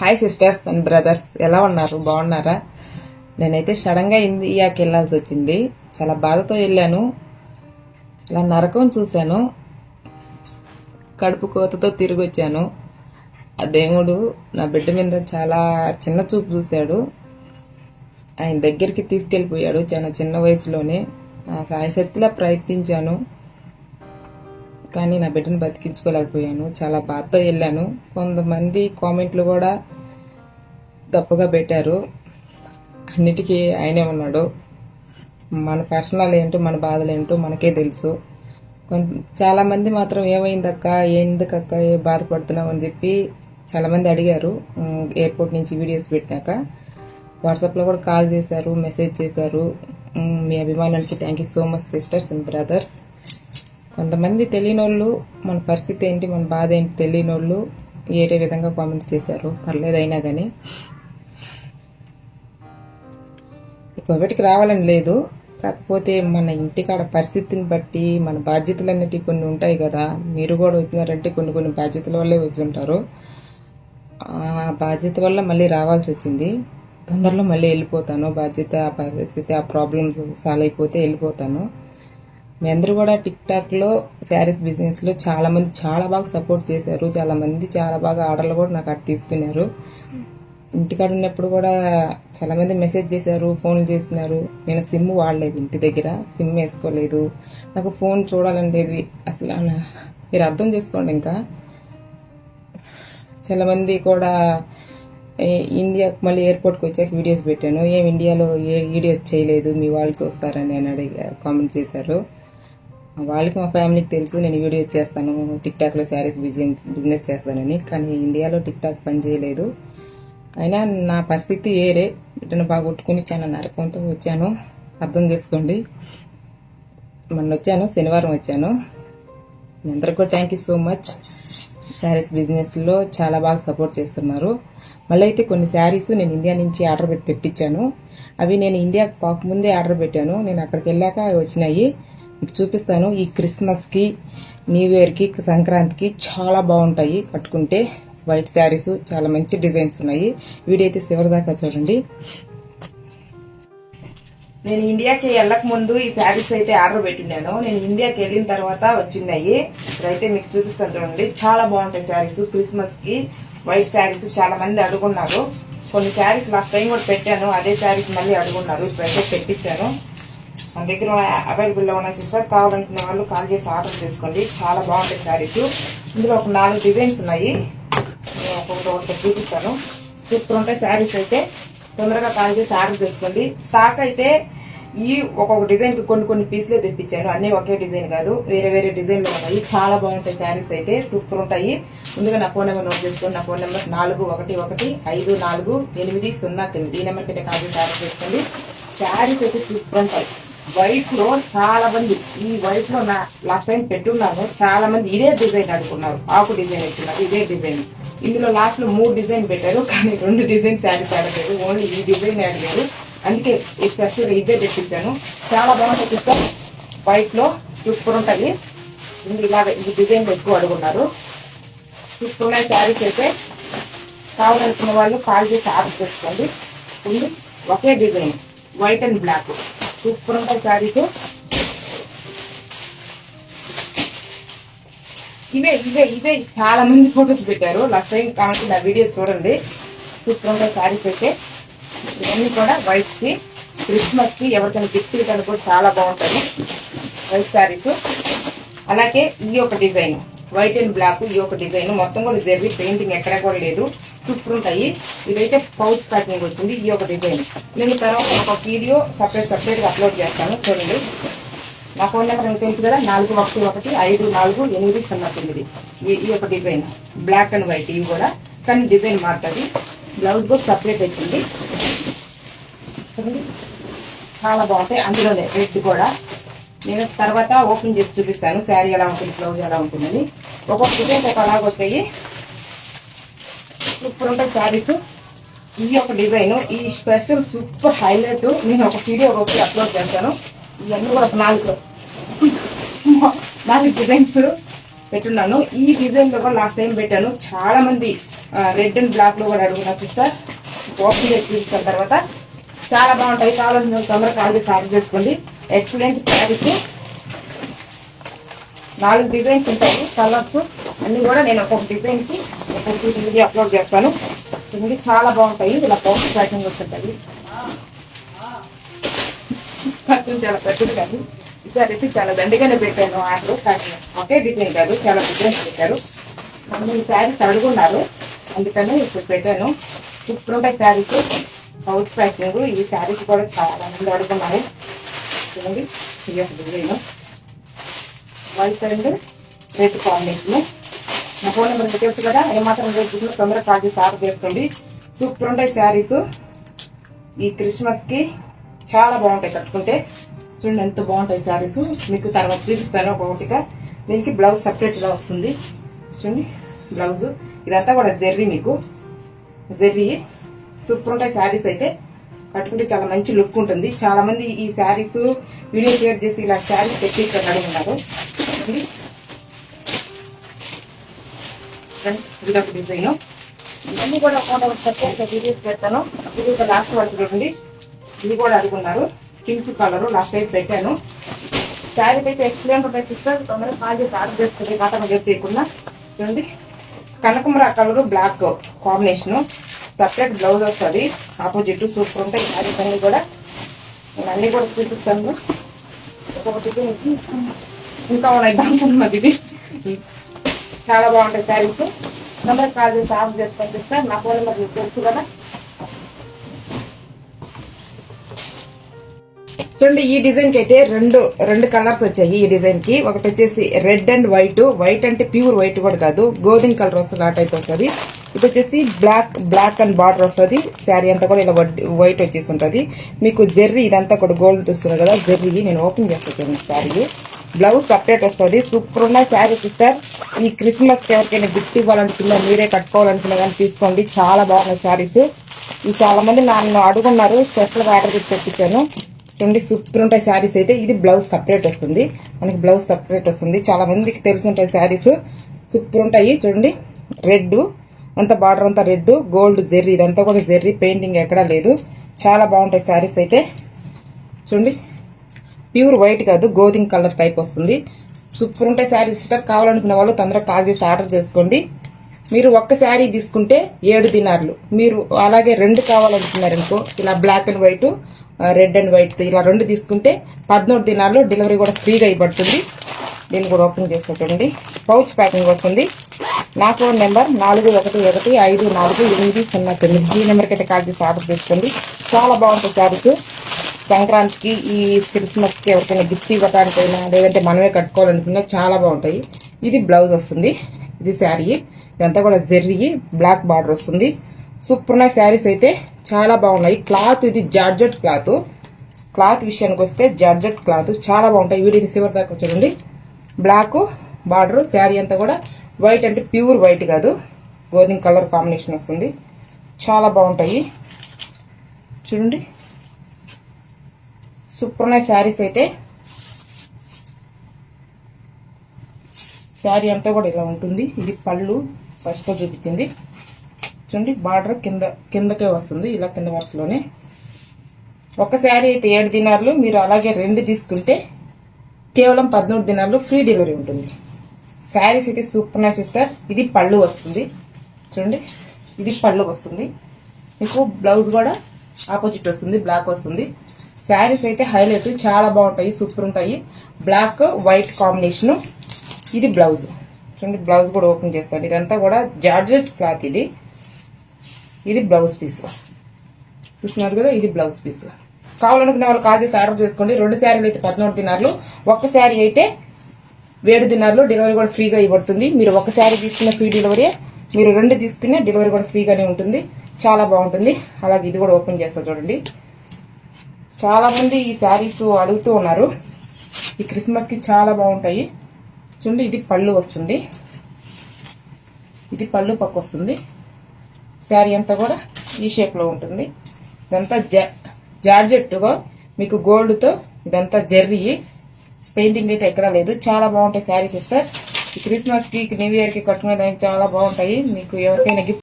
Hi sisters and brothers ఎలా ఉన్నారు? బాగున్నారా? నేనైతే సడన్గా ఇండియాకి వెళ్ళాల్సి వచ్చింది. చాలా బాధతో వెళ్ళాను. చాలా నరకం చూశాను. కడుపు కోతతో తిరిగి వచ్చాను. ఆ దేవుడు నా బిడ్డ మీద చాలా చిన్న చూపు చూశాడు. ఆయన దగ్గరికి తీసుకెళ్ళిపోయాడు. చాలా చిన్న వయసులోనే. ఆ సాయశక్తిలా ప్రయత్నించాను. కానీ నా బిడ్డను బతికించుకోలేకపోయాను. చాలా బాధతో వెళ్ళాను. కొంతమంది కామెంట్లు కూడా తప్పుగా పెట్టారు. అన్నిటికీ ఆయనే ఉన్నాడు. మన పర్సనల్ ఏంటో మన బాధలు ఏంటో మనకే తెలుసు. కొంత చాలా మంది మాత్రం ఏమైందక్క ఎందుకక్క ఏ బాధపడుతున్నావు? అని చెప్పి చాలామంది అడిగారు. ఎయిర్పోర్ట్ నుంచి వీడియోస్ పెట్టినాక వాట్సాప్లో కూడా కాల్ చేశారు మెసేజ్ చేశారు. మీ అభిమానానికి thank you so much sisters and brothers కొంతమంది తెలియని వాళ్ళు మన పరిస్థితి ఏంటి మన బాధ ఏంటి తెలియని వాళ్ళు వేరే విధంగా కామెంట్స్ చేశారు. పర్లేదు అయినా కానీ ఒకటికి రావాలని లేదు. కాకపోతే మన ఇంటికాడ పరిస్థితిని బట్టి మన బాధ్యతలు అన్నిటివి కొన్ని ఉంటాయి కదా. మీరు కూడా వచ్చినారంటే కొన్ని కొన్ని బాధ్యతల వల్లే వచ్చింటారు. ఆ బాధ్యత వల్ల మళ్ళీ రావాల్సి వచ్చింది. తొందరలో మళ్ళీ వెళ్ళిపోతాను. బాధ్యత ఆ పరిస్థితి ఆ ప్రాబ్లమ్స్ సాల్వ్ అయిపోతే వెళ్ళిపోతాను. మీ అందరూ కూడా టిక్ టాక్లో శారీస్ బిజినెస్లో చాలా మంది చాలా బాగా సపోర్ట్ చేశారు. చాలా మంది చాలా బాగా ఆర్డర్లు కూడా నాకు అటు తీసుకున్నారు. ఇంటికాడ ఉన్నప్పుడు కూడా చాలా మంది మెసేజ్ చేశారు ఫోన్లు చేస్తున్నారు. నేను సిమ్ వాడలేదు ఇంటి దగ్గర సిమ్ వేసుకోలేదు. నాకు ఫోన్ చూడాలని లేదు. అసలు మీరు అర్థం చేసుకోండి ఇంకా. చాలా మంది కూడా ఇండియా మళ్ళీ ఎయిర్పోర్ట్కి వచ్చాక వీడియోస్ పెట్టాను. ఏం ఇండియాలో ఏ వీడియోస్ చేయలేదు మీ వాళ్ళు చూస్తారని అని అడిగి కామెంట్ చేశారు. వాళ్ళకి మా ఫ్యామిలీకి తెలుసు నేను వీడియో చేస్తాను టిక్ టాక్లో శారీస్ బిజినెస్ బిజినెస్ చేస్తానని. కానీ ఇండియాలో టిక్ టాక్ పని చేయలేదు. అయినా నా పరిస్థితి ఏరే బిడ్డను బాగా కొట్టుకుని చాలా నరకంతో వచ్చాను. అర్థం చేసుకోండి. మొన్న వచ్చాను శనివారం వచ్చాను. మీ అందరికి కూడా thank you so much saris బిజినెస్లో చాలా బాగా సపోర్ట్ చేస్తున్నారు. మళ్ళీ అయితే కొన్ని శారీస్ నేను ఇండియా నుంచి ఆర్డర్ పెట్టి తెప్పించాను. అవి నేను ఇండియాకి పోకముందే ఆర్డర్ పెట్టాను. నేను అక్కడికి వెళ్ళాక వచ్చినాయి. మీకు చూపిస్తాను. ఈ క్రిస్మస్కి న్యూ ఇయర్కి సంక్రాంతికి చాలా బాగుంటాయి. కట్టుకుంటే వైట్ శారీస్ చాలా మంచి డిజైన్స్ ఉన్నాయి. వీడియో అయితే చివరి దాకా చూడండి. నేను ఇండియాకి వెళ్ళక ముందు ఈ శారీస్ అయితే ఆర్డర్ పెట్టినాను నేను ఇండియాకి వెళ్ళిన తర్వాత వచ్చినాయి. ఇప్పుడైతే మీకు చూపిస్తాను చూడండి. చాలా బాగుంటాయి శారీస్ క్రిస్మస్కి వైట్ శారీస్ చాలా మంది అడుగున్నారు. కొన్ని శారీస్ లాస్ట్ టైం కూడా పెట్టాను. అదే శారీస్ మళ్ళీ అడుగున్నారు. ఇప్పుడైతే పెట్టించాను మన దగ్గర అవైలబుల్లో ఉన్న సిస్టర్ కావాలనుకున్న వాళ్ళు కాల్ చేసి ఆర్డర్ చేసుకోండి. చాలా బాగుంటాయి శారీస్ ఇందులో ఒక నాలుగు డిజైన్స్ ఉన్నాయి. నేను ఒక్కొక్కటి ఒకటి చూపిస్తాను. సూపర్ ఉంటాయి శారీస్ అయితే. తొందరగా కాల్ చేసి ఆర్డర్ చేసుకోండి. స్టాక్ అయితే ఈ ఒక్కొక్క డిజైన్కి కొన్ని కొన్ని పీసులే తెప్పించాను. అన్ని ఒకే డిజైన్ కాదు. వేరే వేరే డిజైన్లు ఉన్నాయి. చాలా బాగుంటాయి శారీస్ అయితే. సూపర్ ఉంటాయి. ముందుగా నా ఫోన్ నెంబర్ నోట్ చేసుకోండి. నా ఫోన్ నెంబర్ నాలుగు ఒకటి ఒకటి ఐదు నాలుగు ఎనిమిది సున్నా తొమ్మిది. ఈ నెంబర్కి అయితే కాల్ చేసి ఆర్డర్ చేసుకోండి. శారీస్ అయితే సూపర్ ఉంటాయి. వైట్లో చాలా మంది ఈ వైట్లో నా లాస్ట్ టైం పెట్టున్నాను చాలా మంది ఇదే డిజైన్ అడుగున్నారు ఆకు డిజైన్ పెట్టున్నారు ఇదే డిజైన్ ఇందులో లాస్ట్లో మూడు డిజైన్ పెట్టారు కానీ రెండు డిజైన్ శారీస్ అడగలేదు ఓన్లీ ఈ డిజైన్ అడిగారు. అందుకే ఈ స్పెషల్ ఇదే పెట్టించాను చాలా బాగుంటుంది చూస్తాం వైట్లో సూపర్ ఉంటుంది ఇందులో ఇలాగ ఈ డిజైన్ ఎక్కువ అడుగున్నారు. సూపర్ ఉన్నాయి శారీస్ అయితే. కావాలనుకున్న వాళ్ళు కాల్ చేసి ఆర్డర్ చేసుకోండి. ఉంది. ఒకే design white and black super ఉంటాయి శారీస్ ఇవే ఇవే ఇవే చాలా మంది ఫొటోస్ పెట్టారు. లాస్ట్ టైం కాబట్టి నా వీడియో చూడండి. సూపర్ ఉంటాయి శారీస్ అయితే ఇవన్నీ కూడా వైట్ క్రిస్మస్కి ఎవరికైనా గిఫ్ట్ ఇవ్వడానికి కూడా చాలా బాగుంటుంది వైట్ శారీస్. అలాగే ఈ యొక్క డిజైన్. వైట్ అండ్ బ్లాక్ ఈ ఒక డిజైన్. మొత్తం కూడా జరిగి పెయింటింగ్ ఎక్కడ కూడా లేదు. సూపర్ ఉంటాయి. ఇదైతే పౌచ్ ప్యాకింగ్ వచ్చింది. ఈ ఒక డిజైన్. నేను తర్వాత ఒక వీడియో సపరేట్ సపరేట్గా అప్లోడ్ చేస్తాను. చూడండి. నా ఫోన్ నెంబర్ మీకు తెలుసు కదా? నాలుగు ఒకటి ఒకటి ఐదు నాలుగు ఎనిమిది సున్నా తొమ్మిది. ఈ ఈ ఒక డిజైన్. బ్లాక్ అండ్ వైట్ ఇవి కూడా. కానీ డిజైన్ మారుతుంది. బ్లౌజ్ కూడా సపరేట్ వచ్చింది. చాలా బాగుంటాయి. అందులోనే రెడ్ కూడా. నేను తర్వాత ఓపెన్ చేసి చూపిస్తాను. శారీ ఎలా ఉంటుంది బ్లౌజ్ ఎలా ఉంటుందని. ఒక్కొక్క డిజైన్ ఒక అలాగ వస్తాయి. సూపర్ ఉంటాయి శారీస్ ఇవి ఒక డిజైన్. ఈ స్పెషల్ సూపర్ హైలైట్. నేను ఒక వీడియో ఒకటి అప్లోడ్ చేస్తాను ఇవన్నీ కూడా ఒక నాలుగు. నాలుగు డిజైన్స్ పెట్టున్నాను. ఈ డిజైన్లో కూడా లాస్ట్ టైం పెట్టాను. చాలా మంది రెడ్ అండ్ బ్లాక్లో కూడా అడుగుతున్నారు సిస్టర్. ఓపెన్ చేసి చూసిన తర్వాత. చాలా బాగుంటాయి. కావాల్సిన వాళ్ళు తొందరగా కాల్ చేసి చేసుకోండి. ఎక్సలెంట్ శారీస్ నాలుగు డిజైన్స్ ఉంటాయి. కలర్స్ అన్నీ కూడా నేను ఒక్కొక్క డిజైన్కి ఒక్కొక్క వీడియో అప్లోడ్ చేస్తాను. ఇవి చాలా బాగుంటాయి. ఇలా పౌచ్ ప్యాకింగ్ వస్తుంటాయి ఖర్చు చాలా పెద్దది కాదు. ఈసారి అయితే చాలా దండిగానే పెట్టాను ఆర్డర్ స్టార్టింగ్ ఒకే డిజైన్ కాదు చాలా డిజైన్స్ పెట్టారు. మళ్ళీ ఈ శారీస్ అడుగున్నారు. అందుకని ఇప్పుడు పెట్టాను. సూపర్ ఉంటాయి శారీస్. పౌచ్ ప్యాకింగ్ ఈ శారీస్ కూడా చాలా మంది అడుగున్నారు చూడండి ఈ యొక్క design white and red combination నా ఫోన్ నెంబర్ మీకు తెలుసు కదా? ఏమాత్రం రేపు తొందరగా కాల్ చేసి ఆర్డర్ చేసుకోండి సూపర్ ఉంటాయి శారీస్. ఈ క్రిస్మస్కి చాలా బాగుంటాయి కట్టుకుంటే. చూడండి ఎంత బాగుంటాయి శారీస్. మీకు తర్వాత చూపిస్తాను. ఒక్కొక్కటిగా దీనికి బ్లౌజ్ సపరేట్గా వస్తుంది. చూడండి. బ్లౌజ్. ఇదంతా కూడా జెర్రీ మీకు. జెర్రీ. సూపర్ ఉంటాయి శారీస్ అయితే. కట్టుకుంటే చాలా మంచి లుక్ ఉంటుంది. చాలా మంది ఈ శారీస్ వీడియో షేర్ చేసి ఇలా శారీస్ పెట్టి ఇక్కడ ఉన్నారు. ఫ్రెండ్స్ ఇదొక డిజైన్ ఇవన్నీ కూడా ఒక సపరేట్ వీడియోస్ పెడతాను ఇది ఒక లాస్ట్ వరకు చూడండి. ఇది కూడా అడుగున్నారు పింక్ కలర్ లాస్ట్ టైం పెట్టాను. శారీ అయితే ఎక్సలెంట్ ఉంటాయి సిస్టర్ తొందరగా కాల్ చేసి ఆర్డర్ చేసుకుంటే కాటన్ గేట్ చేయకుండా. చూడండి. కనకమరా colour black combination separate blouse వస్తుంది. ఆపోజిట్ సూపర్ ఉంటాయి. శారీస్ అన్ని కూడా. నేను అన్నీ కూడా చూపిస్తాను. ఒక్కొక్కటి ఇంకా ఉన్నాయి దాంట్లో ఇది చాలా బాగుంటాయి శారీస్. నెంబర్ కాల్ చేసి ఆఫ్ చేసుకొని సిస్టర్. నా ఫోన్ నెంబర్ మీకు తెలుసు కదా. చూడండి ఈ డిజైన్కి అయితే రెండు రెండు కలర్స్ వచ్చాయి ఈ డిజైన్కి ఒకటి వచ్చేసి రెడ్ అండ్ వైట్. వైట్ అంటే ప్యూర్ వైట్ కూడా కాదు గోధుమ కలర్ వస్తుంది ఆ టైప్ వస్తుంది. ఇప్పుడు వచ్చేసి బ్లాక్ బ్లాక్ అండ్ బార్డర్ వస్తుంది. శారీ అంతా కూడా ఇలా వైట్ వచ్చేసి ఉంటుంది. మీకు జెర్రీ ఇదంతా కూడా గోల్డ్ వస్తుంది కదా జెర్రీ నేను ఓపెన్ చేస్తాను శారీ బ్లౌజ్ సపరేట్ వస్తుంది. సూపర్ ఉన్న శారీ సిస్టర్. ఈ క్రిస్మస్ ఎవరికైనా గిఫ్ట్ ఇవ్వాలనుకున్నా మీరే కట్టుకోవాలనుకున్నా కానీ తీసుకోండి. చాలా బాగున్నాయి శారీస్. ఇవి చాలా మంది నన్ను అడుగున్నారు స్పెషల్గా ఆర్డర్ చేసి తెప్పించాను. చూడండి సూపర్ ఉంటాయి శారీస్ అయితే. ఇది బ్లౌజ్ సపరేట్ వస్తుంది. మనకి బ్లౌజ్ సపరేట్ వస్తుంది. చాలా మందికి తెలిసి ఉంటాయి శారీస్. సూపర్ ఉంటాయి. చూడండి రెడ్ అంత బార్డర్ అంతా రెడ్ గోల్డ్ జెర్రీ. ఇదంతా కూడా జెర్రీ. పెయింటింగ్ ఎక్కడా లేదు. చాలా బాగుంటాయి శారీస్ అయితే. చూడండి ప్యూర్ వైట్ కాదు గోధుమ కలర్ టైప్ వస్తుంది. సూపర్ ఉంటాయి శారీస్ సిస్టర్. కావాలనుకునే వాళ్ళు తొందరగా కాల్ చేసి ఆర్డర్ చేసుకోండి. మీరు ఒక్క శారీ తీసుకుంటే ఏడు దినార్లు. మీరు అలాగే రెండు కావాలనుకున్నారనుకో ఇలా black and white red and white ఇలా రెండు తీసుకుంటే పదమూడు దినాల్లో డెలివరీ కూడా ఫ్రీగా ఇవ్వబడుతుంది. దీన్ని కూడా ఓపెన్ చేసుకోండి పౌచ్ ప్యాకింగ్ వస్తుంది. నా ఫోన్ నెంబర్ నాలుగు ఒకటి ఒకటి ఐదు నాలుగు ఎనిమిది సున్నా తొమ్మిది. ఈ నెంబర్కి అయితే కాల్ చేసి ఆర్డర్ చేసుకోండి. చాలా బాగుంటుంది శారీస్. సంక్రాంతికి ఈ క్రిస్మస్కి ఎవరికైనా గిఫ్ట్ ఇవ్వడానికైనా లేదంటే మనమే కట్టుకోవాలనుకున్నా చాలా బాగుంటాయి. ఇది బ్లౌజ్ వస్తుంది. ఇది శారీ. ఇదంతా కూడా జెర్రీ బ్లాక్ బార్డర్ వస్తుంది. సూపర్ ఉన్న శారీస్ అయితే. చాలా బాగున్నాయి. క్లాత్ ఇది జార్జెట్ క్లాత్. క్లాత్ విషయానికి వస్తే జార్జెట్ క్లాత్. చాలా బాగుంటాయి. వీడియో చివరి దాకా చూడండి. బ్లాక్ బార్డర్ శారీ అంతా కూడా వైట్ అంటే ప్యూర్ వైట్ కాదు. గోధుమ కలర్ కాంబినేషన్ వస్తుంది. చాలా బాగుంటాయి. చూడండి. సూపర్ ఉన్నాయి శారీస్ అయితే శారీ అంతా కూడా ఇలా ఉంటుంది ఇది పళ్ళు ఫస్ట్లో చూపించింది చూడండి బార్డర్ కింద కిందకే వస్తుంది ఇలా కింద వరుసలోనే ఒక శారీ అయితే ఏడు దినార్లు మీరు అలాగే రెండు తీసుకుంటే కేవలం పదమూడు దినాలు ఫ్రీ డెలివరీ ఉంటుంది శారీస్ అయితే సూపర్ నా సిస్టర్ ఇది పళ్ళు వస్తుంది చూడండి ఇది పళ్ళు వస్తుంది మీకు బ్లౌజ్ కూడా ఆపోజిట్ వస్తుంది బ్లాక్ వస్తుంది శారీస్ అయితే హైలైట్ చాలా బాగుంటాయి సూపర్ ఉంటాయి. బ్లాక్ వైట్ కాంబినేషన్ ఇది బ్లౌజ్. చూడండి బ్లౌజ్ కూడా ఓపెన్ చేస్తాను ఇదంతా కూడా జార్జెట్ క్లాత్ ఇది. ఇది బ్లౌజ్ పీస్. చూస్తున్నారు కదా ఇది బ్లౌజ్ పీస్. కావాలనుకునే వాళ్ళు కాల్ చేసి ఆర్డర్ చేసుకోండి. రెండు శారీలు అయితే పద్నాలుగు దినార్లు. ఒక్క శారీ అయితే వేడి దినార్లు. డెలివరీ కూడా ఫ్రీగా ఇవ్వబడుతుంది. మీరు ఒక శారీ తీసుకున్న ఫ్రీ డెలివరీ మీరు రెండు తీసుకునే డెలివరీ కూడా ఫ్రీగానే ఉంటుంది. చాలా బాగుంటుంది. అలాగే ఇది కూడా ఓపెన్ చేస్తా చూడండి. చాలామంది ఈ శారీస్ అడుగుతూ ఉన్నారు. ఈ క్రిస్మస్కి చాలా బాగుంటాయి. చూడండి ఇది పళ్ళు వస్తుంది. ఇది పళ్ళు పక్క వస్తుంది. శారీ అంతా కూడా ఈ షేప్లో ఉంటుంది. ఇదంతా జా జార్జెట్టుగా మీకు గోల్డ్తో ఇదంతా జర్రీ. పెయింటింగ్ అయితే ఎక్కడా లేదు. చాలా బాగుంటాయి శారీ సిస్టర్ ఈ క్రిస్మస్కి న్యూ ఇయర్కి కట్టుకునే దానికి చాలా బాగుంటాయి. మీకు ఎవరికైనా గిఫ్ట్